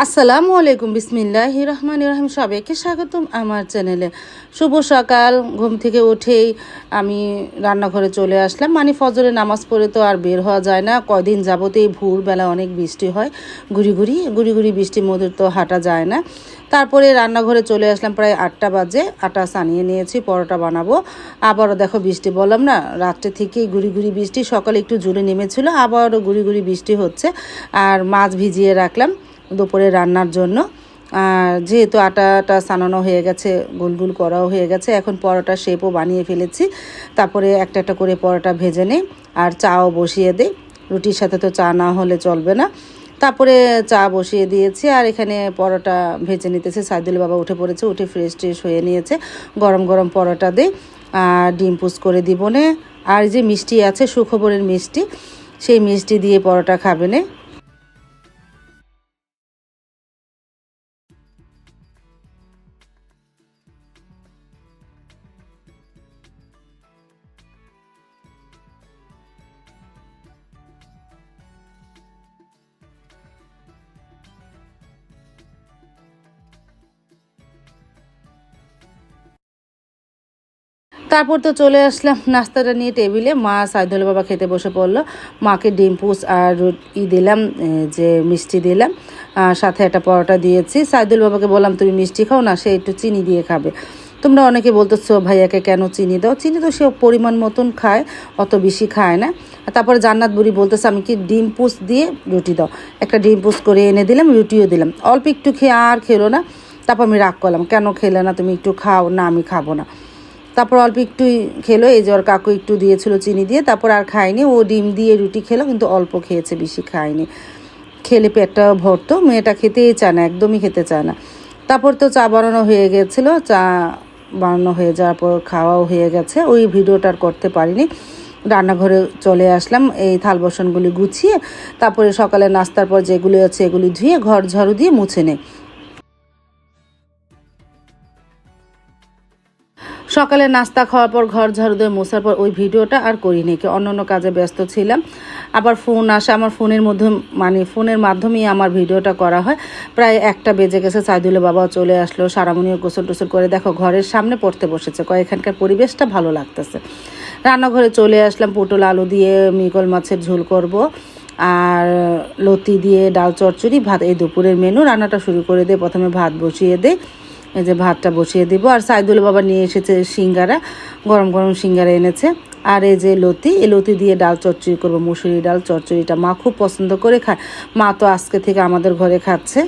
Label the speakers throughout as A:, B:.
A: আসসালামু আলাইকুম, বিসমিল্লাহ রহমান রহিম। সবাইকে স্বাগতম আমার চ্যানেলে। শুভ সকাল, ঘুম থেকে উঠেই আমি রান্নাঘরে চলে আসলাম। মানে ফজরে নামাজ পড়ে তো আর বের হওয়া যায় না। কয়দিন যাবতেই ভোরবেলা অনেক বৃষ্টি হয়। গুড়ি গুড়ি গুড়ি গুড়ি বৃষ্টির মধ্যে তো হাঁটা যায় না। তারপরে রান্নাঘরে চলে আসলাম প্রায় আটটা বাজে। আটা সানিয়ে নিয়েছি, পরোটা বানাবো। আবারও দেখো বৃষ্টি বললাম না, রাত্রে থেকেই গুড়ি গুড়ি বৃষ্টি। সকালে একটু জুড়ে নেমেছিল, আবারও গুড়ি গুড়ি বৃষ্টি হচ্ছে। আর মাছ ভিজিয়ে রাখলাম। দুপুরে রান্নার জন্য। আর যেহেতু আটাটা সানানো হয়ে গেছে গোল গোল করাও হয়ে গেছে, এখন পরোটা শেপও বানিয়ে ফেলেছি। তারপরে একটা একটা করে পরোটা ভেজে নেই, আর চাও বসিয়ে দিই। রুটির সাথে তো চা না হলে চলবে না। তারপরে চা বসিয়ে দিয়েছি, আর এখানে পরোটা ভেজে নিতেছে। সাইদুল বাবা উঠে পড়েছে, উঠে ফ্রেশ ট্রেশ হয়ে নিয়েছে। গরম গরম পরোটা দিই, আর ডিম পুষ করে দিব নে। আর যে মিষ্টি আছে, সুখবরের মিষ্টি, সেই মিষ্টি দিয়ে পরোটা খাবে না। তারপর তো চলে আসলাম নাস্তাটা নিয়ে টেবিলে। মা সাইদুল বাবা খেতে বসে পড়ল। মাকে ডিম পুষ আর ই দিলাম যে মিষ্টি দিলাম। সাথে একটা পরোটা দিয়েছি। সাইদুল বাবাকে বললাম, তুমি মিষ্টি খাও না, সে একটু চিনি দিয়ে খাবে। তোমরা অনেকে বলতেছো, ভাইয়াকে কেন চিনি দাও? চিনি তো সে পরিমাণ মতন খায়, অত বেশি খায় না। তারপরে জান্নাত বুড়ি বলতেছে, আমি কি ডিম পুষ দিয়ে রুটি দাও? একটা ডিম পুষ করে এনে দিলাম, রুটিও দিলাম। অল্প একটু খেয়ে আর খেলো না। তারপর আমি রাগ করলাম, কেন খেলে না? তুমি একটু খাও। না, আমি খাব না। তারপর অল্প একটুই খেলো, এই যে ওর কাকু একটু দিয়েছিল চিনি দিয়ে, তারপর আর খায়নি। ও ডিম দিয়ে রুটি খেলো, কিন্তু অল্প খেয়েছে, বেশি খায়নি। খেলে পেটটা ভরতো, মেয়েটা খেতেই চায় না, একদমই খেতে চায় না। তারপর তো চা বানানো হয়ে গেছিল, চা বানানো হয়ে যাওয়ার পর খাওয়াও হয়ে গেছে, ওই ভিডিওটা আর করতে পারিনি। রান্নাঘরে চলে আসলাম, এই থাল বাসনগুলি গুছিয়ে, তারপরে সকালে নাস্তার পর যেগুলি আছে, এগুলি ধুয়ে ঘর ঝাড়ু দিয়ে মুছে নেই। সকালে নাস্তা খাওয়ার পর ঘর ঝাড়ু দিয়ে মোছার পর ওই ভিডিওটা আর করিনি, কি অন্য অন্য কাজে ব্যস্ত ছিলাম। আবার ফোন আসে, আমার ফোনের মধ্যে মানে ফোনের মাধ্যমেই আমার ভিডিওটা করা হয়। প্রায় একটা বেজে গেছে সাইদুলে বাবাও চলে আসলো সারামণিও গোসল টোসল করে দেখো ঘরের সামনে পড়তে বসেছে কয়েকখানকার পরিবেশটা ভালো লাগতেছে। রান্নাঘরে চলে আসলাম, পটল, আলু দিয়ে মিগল মাছের ঝোল করব, আর লতি দিয়ে ডাল চচ্চড়ি, ভাত, এই দুপুরের মেনু রান্নাটা শুরু করে দিয়ে প্রথমে ভাত বসিয়ে দেয় এই যে ভাতটা বসিয়ে দিব। আর সাইদুল বাবা নিয়ে এসেছে সিঙ্গারা, গরম গরম সিঙ্গারা এনেছে। আর এই যে লতি, এই লতি দিয়ে ডাল চচ্চড়ি করব মুসুরি ডাল, চচ্চড়িটা মা খুব পছন্দ করে খায়। মা তো আজকে থেকে আমাদের ঘরে খাচ্ছে।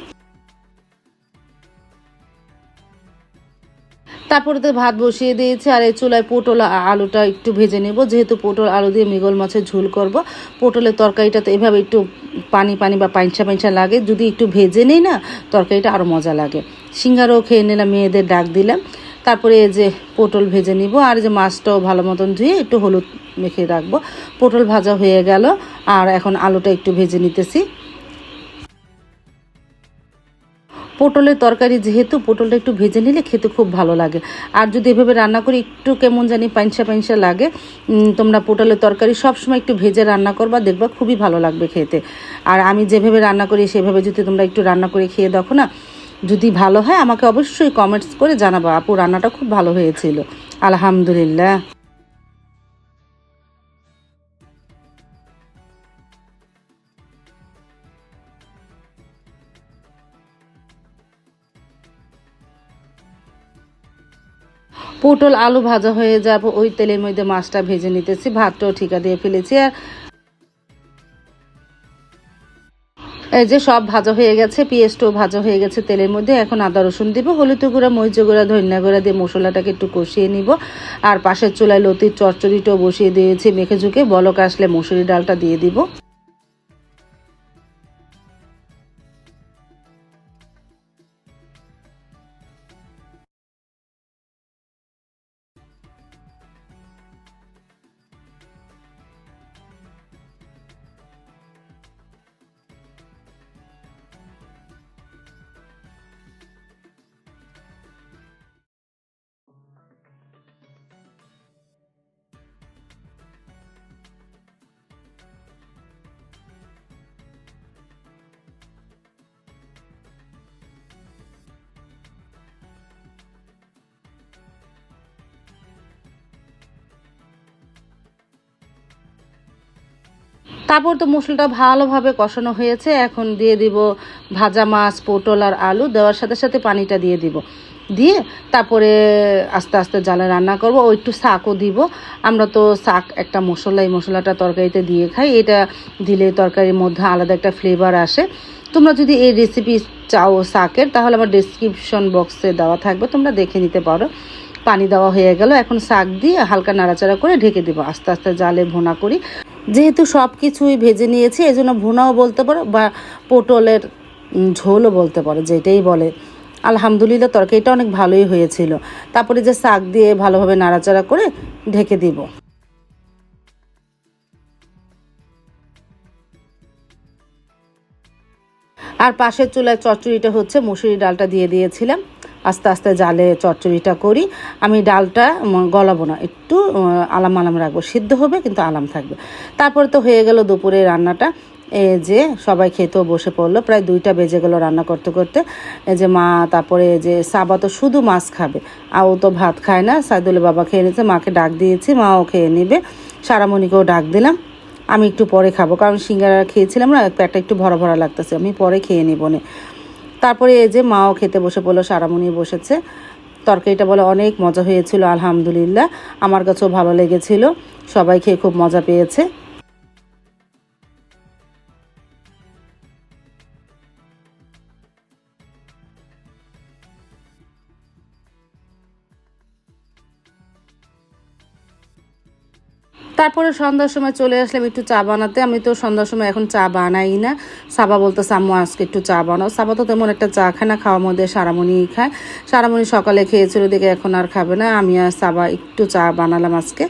A: তারপরে তো ভাত বসিয়ে দিয়েছি, আর এই চুলায় পটল আলুটা একটু ভেজে নেব। যেহেতু পটল আলু দিয়ে মিগল মাছের ঝোল করব, পটলের তরকারিটা তো এভাবে একটু পানি পানি বা পাইনসা পাইনসা লাগে। যদি একটু ভেজে নেই না, তরকারিটা আরও মজা লাগে। সিঙ্গারও খেয়ে নিলাম, মেয়েদের ডাক দিলাম। তারপরে যে পটল ভেজে নিব, আর যে মাছটাও ভালো মতন ধুয়ে একটু হলুদ মেখে রাখব। পটল ভাজা হয়ে গেল, আর এখন আলুটা একটু ভেজে নিতেছি। পটলের তরকারি যেহেতু, পটলটা একটু ভেজে নিলে খেতে খুব ভালো লাগে। আর যদি এভাবে রান্না করি, একটু কেমন জানি পাইনসা পাইনসা লাগে। তোমরা পটলের তরকারি সবসময় একটু ভেজে রান্না করবা, দেখবা খুবই ভালো লাগবে খেতে। আর আমি যেভাবে রান্না করি, সেভাবে যদি তোমরা একটু রান্না করে খেয়ে দেখো না, যদি ভালো হয়, আমাকে অবশ্যই কমেন্টস করে জানাবা। আপু, রান্নাটা খুব ভালো হয়েছিল। আলহামদুলিল্লাহ। পটল আলু ভাজা হয়ে যাব, ওই তেলের মধ্যে মাছটা ভেজে নিতেছি, ভাতটাও ঠিকা দিয়ে ফেলেছি। আর এই যে সব ভাজা হয়ে গেছে, পেঁয়াজটাও ভাজা হয়ে গেছে তেলের মধ্যে। এখন আদা, রসুন দিব, হলুদ গুঁড়া, মরিচ গুঁড়া, ধনিয়া গুঁড়া দিয়ে মশলাটাকে একটু কষিয়ে নিব। আর পাশের চুলায় লতির চচ্চড়িটাও বসিয়ে দিয়েছি, মেখে ঝুঁকে বলক আসলে মসুরি ডালটা দিয়ে দিব। তারপর তো মশলাটা ভালোভাবে কষানো হয়েছে। এখন দিয়ে দিব ভাজা মাছ, পটল আর আলু। দেওয়ার সাথে সাথে পানিটা দিয়ে দিব। দিয়ে তারপরে আস্তে আস্তে জালে রান্না করব। ও একটু শাকও দিব। আমরা তো শাক একটা মশলা, এই মশলাটা তরকারিতে দিয়ে খাই। এটা দিলে তরকারির মধ্যে আলাদা একটা ফ্লেভার আসে। তোমরা যদি এই রেসিপি চাও শাকের, তাহলে আমার ডিসক্রিপশন বক্সে দেওয়া থাকবে। তোমরা দেখে নিতে পারো। পানি দেওয়া হয়ে গেল। এখন শাক দিয়ে হালকা নাড়াচাড়া করে ঢেকে দেবো। আস্তে আস্তে জালে ভোনা করি। যেহেতু সব কিছুই ভেজে নিয়েছি এই জন্য ভুনাও বলতে পারো বা পটলের ঝোলও বলতে পারো, যেটাই বলে। আলহামদুলিল্লাহ, তরকারিটা অনেক ভালোই হয়েছিল। তারপরে যে শাক দিয়ে ভালোভাবে নাড়াচাড়া করে ঢেকে দিব। আর পাশের চুলায় চচ্চড়িটা হচ্ছে মুসুরি ডালটা দিয়ে দিয়েছিলাম। আস্তে আস্তে জালে চচ্চড়িটা করি। আমি ডালটা গলাবো না। একটু আলাম আলাম রাখব। সিদ্ধ হবে, কিন্তু আলাম থাকবে। তারপরে তো হয়ে গেল দুপুরে রান্নাটা। এ যে সবাই খেতেও বসে পড়ল। প্রায় দুইটা বেজে গেলো রান্না করতে করতে। এই যে মা, তারপরে যে সাবা তো শুধু মাছ খাবে। আর ও তো ভাত খায় না। সাইদুলের বাবা খেয়ে নিয়েছে। মাকে ডাক দিয়েছি। মাও খেয়ে নেবে। সারামণিকেও ডাক দিলাম। আমি একটু পরে খাব। কারণ সিঙ্গারা খেয়েছিলাম না পেটটা একটু ভরা ভরা লাগতেছে। আমি পরে খেয়ে নেব নে। তারপরে এই যে মাও খেতে বসে পড়ল সারামণি বসেছে। তরকারিটা বলে অনেক মজা হয়েছিল, আলহামদুলিল্লাহ। আমার কাছেও ভালো লেগেছিল। সবাই খেয়ে খুব মজা পেয়েছে। তারপরে সন্ধ্যার সময় চলে আসলাম একটু চা বানাতে। আমি তো সন্ধ্যার সময় এখন চা বানাই না। সাবা বলতো সাম্মু আজকে একটু চা বানাও। সাবা তো তেমন একটা চা খায় না, খাওয়ার মধ্যে সারামণি খায়। সারামণি সকালে খেয়েছিল, দেখে এখন আর খাবে না। আমি আর সাবা একটু চা বানালাম আজকে।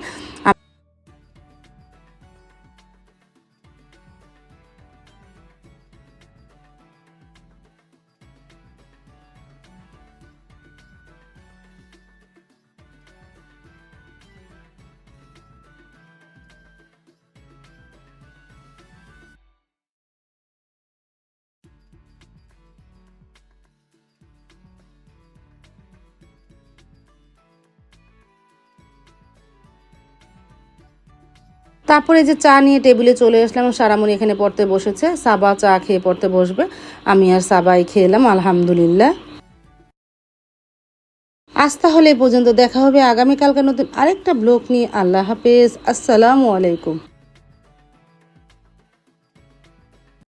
A: তারপরে যে চা নিয়ে টেবিলে চলে আসলাম, সারামণি এখানে পড়তে বসেছে। সাবা চা খেয়ে পড়তে বসবে। আমি আর সাবাই এলাম, আলহামদুলিল্লাহ। আজ তাহলে পর্যন্ত দেখা হবে। আগামীকালকার নতুন আরেকটা ব্লগ নিয়ে। আল্লাহ হাফেজ। আসসালামু আলাইকুম।